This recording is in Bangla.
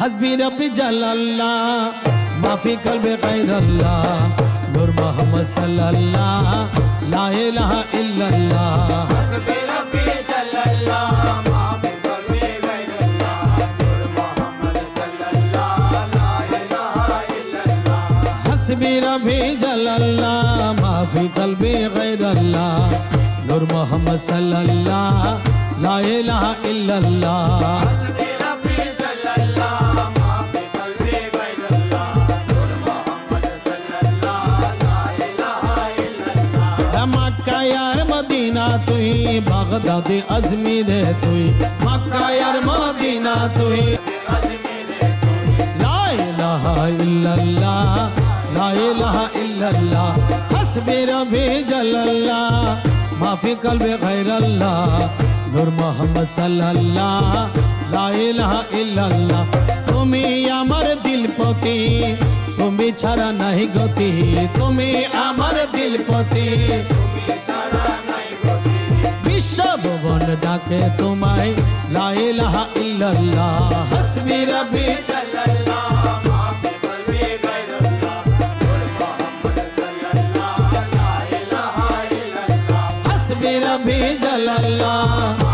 হাসবি রবি জালাল্লাহ মাফি করবে গাইরাল্লাহ নূর মোহাম্মদ সাল্লাল্লাহ লা ইলাহা ইল্লাল্লাহ। হাসবি রবি জালাল্লাহ মাফি করবে গাইরাল্লাহ নূর মোহাম্মদ সাল্লাল্লাহ লা ইলাহা ইল্লাল্লাহ। রবি জালাল্লাহ মাফি করবে গাইরাল্লাহ নূর মোহাম্মদ সাল্লাল্লাহ লা ইলাহা ইল্লাল্লাহ। মাকায়ার মদিনা তুই বাগদাদে আজমির তুই মাকায়ার মদিনা তুই লাইলাহা ইল্লাল্লাহ লাইলাহা ইল্লাল্লাহ হাসবি রবি জালাল্লাহ মাফি কলবে গায়রাল্লাহ তুমি আমার দিল তুমি ছাড়া নাহি গতি তুমি আমার দিল ज़िक्र जाके तुम्हारे ला इलाहा इल्लल्लाह। हस्बी रब्बी जल्लल्लाह रबी जल्लल्लाह।